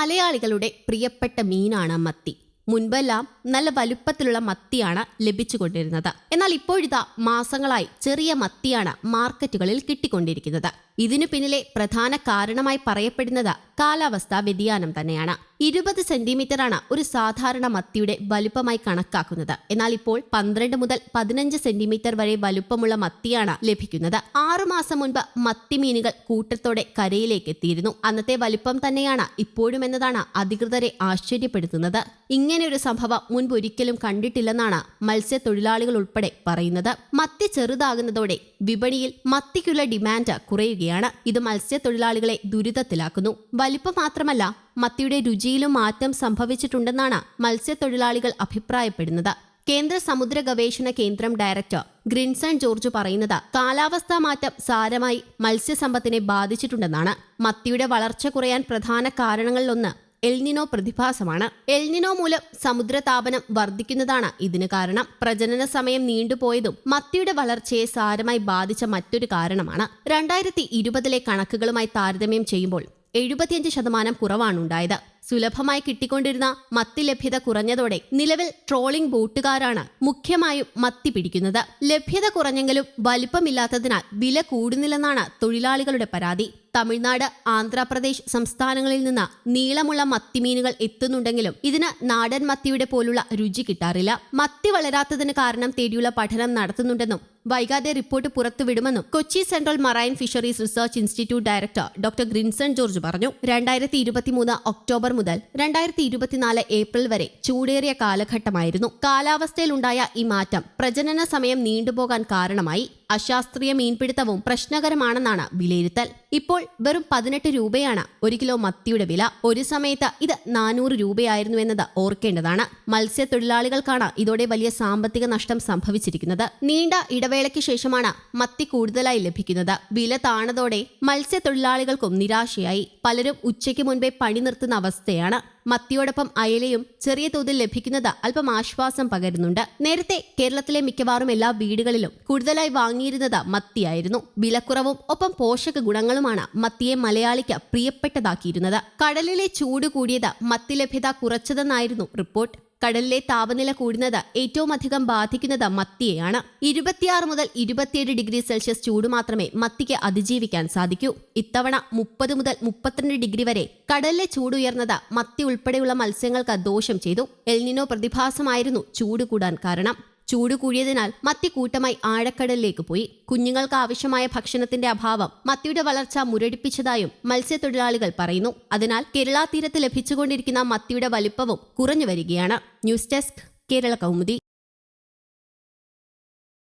മലയാളികളുടെ പ്രിയപ്പെട്ട മീനാണ് മത്തി. മുൻപെല്ലാം നല്ല വലുപ്പത്തിലുള്ള മത്തിയാണ് ലഭിച്ചുകൊണ്ടിരുന്നത്. എന്നാൽ ഇപ്പോഴിതാ മാസങ്ങളായി ചെറിയ മത്തിയാണ് മാർക്കറ്റുകളിൽ കിട്ടിക്കൊണ്ടിരിക്കുന്നത്. ഇതിനു പിന്നിലെ പ്രധാന കാരണമായി പറയപ്പെടുന്നത് കാലാവസ്ഥാ വ്യതിയാനം തന്നെയാണ്. ഇരുപത് സെന്റിമീറ്ററാണ് ഒരു സാധാരണ മത്തിയുടെ വലുപ്പമായി കണക്കാക്കുന്നത്. എന്നാൽ ഇപ്പോൾ പന്ത്രണ്ട് മുതൽ പതിനഞ്ച് സെന്റിമീറ്റർ വരെ വലുപ്പമുള്ള മത്തിയാണ് ലഭിക്കുന്നത്. ആറുമാസം മുൻപ് മത്തിമീനുകൾ കൂട്ടത്തോടെ കരയിലേക്ക് എത്തിയിരുന്നു. അന്നത്തെ വലുപ്പം തന്നെയാണ് ഇപ്പോഴും എന്നതാണ് അധികൃതരെ ആശ്ചര്യപ്പെടുത്തുന്നത്. ഇങ്ങനെയൊരു സംഭവം മുൻപ് ഒരിക്കലും കണ്ടിട്ടില്ലെന്നാണ് മത്സ്യത്തൊഴിലാളികൾ ഉൾപ്പെടെ പറയുന്നത്. മത്തി ചെറുതാകുന്നതോടെ വിപണിയിൽ മത്തിക്കുള്ള ഡിമാൻഡ് കുറയുകയാണ്. ഇത് മത്സ്യത്തൊഴിലാളികളെ ദുരിതത്തിലാക്കുന്നു. വലുപ്പം മാത്രമല്ല മത്തിയുടെ രുചിയിലും മാറ്റം സംഭവിച്ചിട്ടുണ്ടെന്നാണ് മത്സ്യത്തൊഴിലാളികൾ അഭിപ്രായപ്പെടുന്നത്. കേന്ദ്ര സമുദ്ര ഗവേഷണ കേന്ദ്രം ഡയറക്ടർ ഗ്രിൻസൺ ജോർജ് പറയുന്നത് കാലാവസ്ഥാ മാറ്റം സാരമായി മത്സ്യസമ്പത്തിനെ ബാധിച്ചിട്ടുണ്ടെന്നാണ്. മത്തിയുടെ വളർച്ച കുറയാൻ പ്രധാന കാരണങ്ങളിലൊന്ന് എൽനിനോ പ്രതിഭാസമാണ്. എൽനിനോ മൂലം സമുദ്ര താപനം വർദ്ധിക്കുന്നതാണ് ഇതിന് കാരണം. പ്രജനന സമയം നീണ്ടുപോയതും മത്തിയുടെ വളർച്ചയെ സാരമായി ബാധിച്ച മറ്റൊരു കാരണമാണ്. രണ്ടായിരത്തി ഇരുപതിലെ കണക്കുകളുമായി താരതമ്യം ചെയ്യുമ്പോൾ എഴുപത്തിയഞ്ച് ശതമാനം കുറവാണുണ്ടായത് സുലഭമായി കിട്ടിക്കൊണ്ടിരുന്ന മത്തി ലഭ്യത കുറഞ്ഞതോടെ നിലവിൽ ട്രോളിംഗ് ബോട്ടുകാരാണ് മുഖ്യമായും മത്തി പിടിക്കുന്നത്. ലഭ്യത കുറഞ്ഞെങ്കിലും വലിപ്പമില്ലാത്തതിനാൽ വില കൂടുന്നില്ലെന്നാണ് തൊഴിലാളികളുടെ പരാതി. തമിഴ്നാട് ആന്ധ്രാപ്രദേശ് സംസ്ഥാനങ്ങളിൽ നിന്ന് നീളമുള്ള മത്തിമീനുകൾ എത്തുന്നുണ്ടെങ്കിലും ഇതിന് നാടൻ മത്തിയുടെ പോലുള്ള രുചി കിട്ടാറില്ല. മത്തി വളരാത്തതിന് കാരണം തേടിയുള്ള പഠനം നടത്തുന്നുണ്ടെന്നും വൈകാതെ report പുറത്തുവിടുമെന്നും Kochi Central Marine Fisheries Research Institute director doctor Grinson George പറഞ്ഞു. രണ്ടായിരത്തി ഇരുപത്തിമൂന്ന് ഒക്ടോബർ മുതൽ രണ്ടായിരത്തി ഇരുപത്തിനാല് ഏപ്രിൽ വരെ ചൂടേറിയ കാലഘട്ടമായിരുന്നു. കാലാവസ്ഥയിലുണ്ടായ ഈ മാറ്റം പ്രജനന സമയം നീണ്ടുപോകാൻ കാരണമായി. അശാസ്ത്രീയ മീൻപിടുത്തവും പ്രശ്നകരമാണെന്നാണ് വിലയിരുത്തൽ. ഇപ്പോൾ വെറും പതിനെട്ട് രൂപയാണ് ഒരു കിലോ മത്തിയുടെ വില. ഒരു സമയത്ത് ഇത് നാനൂറ് രൂപയായിരുന്നു എന്നത് ഓർക്കേണ്ടതാണ്. മത്സ്യത്തൊഴിലാളികൾക്കാണ് ഇതോടെ വലിയ സാമ്പത്തിക നഷ്ടം സംഭവിച്ചിരിക്കുന്നത്. നീണ്ട ഇടവേളയ്ക്ക് ശേഷമാണ് മത്തി കൂടുതലായി ലഭിക്കുന്നത്. വില താണതോടെ മത്സ്യത്തൊഴിലാളികൾക്കും നിരാശയായി. പലരും ഉച്ചയ്ക്ക് മുൻപേ പണി നിർത്തുന്ന അവസ്ഥയാണ്. മത്തിയോടൊപ്പം അയലയും ചെറിയ തോതിൽ ലഭിക്കുന്നത് അല്പം ആശ്വാസം പകരുന്നുണ്ട്. നേരത്തെ കേരളത്തിലെ മിക്കവാറും എല്ലാ വീടുകളിലും കൂടുതലായി വാങ്ങിയിരുന്നത് മത്തിയായിരുന്നു. വിലക്കുറവും ഒപ്പം പോഷക ഗുണങ്ങളുമാണ് മത്തിയെ മലയാളിക്ക് പ്രിയപ്പെട്ടതാക്കിയിരുന്നത്. കടലിലെ ചൂട് കൂടിയത് മത്തി ലഭ്യത കുറച്ചതെന്നായിരുന്നു റിപ്പോർട്ട്. കടലിലെ താപനില കൂടുന്നത് ഏറ്റവും അധികം ബാധിക്കുന്നത് മത്തിയെയാണ്. ഇരുപത്തിയാറ് മുതൽ ഇരുപത്തിയേഴ് ഡിഗ്രി സെൽഷ്യസ് ചൂട് മാത്രമേ മത്തിക്ക് അതിജീവിക്കാൻ സാധിക്കൂ. ഇത്തവണ മുപ്പത് മുതൽ മുപ്പത്തിരണ്ട് ഡിഗ്രി വരെ കടലിലെ ചൂട് ഉയർന്നത് മത്തി ഉൾപ്പെടെയുള്ള മത്സ്യങ്ങൾക്ക് ദോഷം ചെയ്തു. എൽനിനോ പ്രതിഭാസമായിരുന്നു ചൂട് കൂടാൻ കാരണം. ചൂട് കൂടിയതിനാൽ മത്തി കൂട്ടമായി ആഴക്കടലിലേക്ക് പോയി. കുഞ്ഞുങ്ങൾക്ക് ആവശ്യമായ ഭക്ഷണത്തിന്റെ അഭാവം മത്തിയുടെ വളർച്ച മുരടിപ്പിച്ചതായും മത്സ്യത്തൊഴിലാളികൾ പറയുന്നു. അതിനാൽ കേരള തീരത്ത് ലഭിച്ചുകൊണ്ടിരിക്കുന്ന മത്തിയുടെ വലിപ്പവും കുറഞ്ഞു വരികയാണ്. News desk Kerala Kaumudi.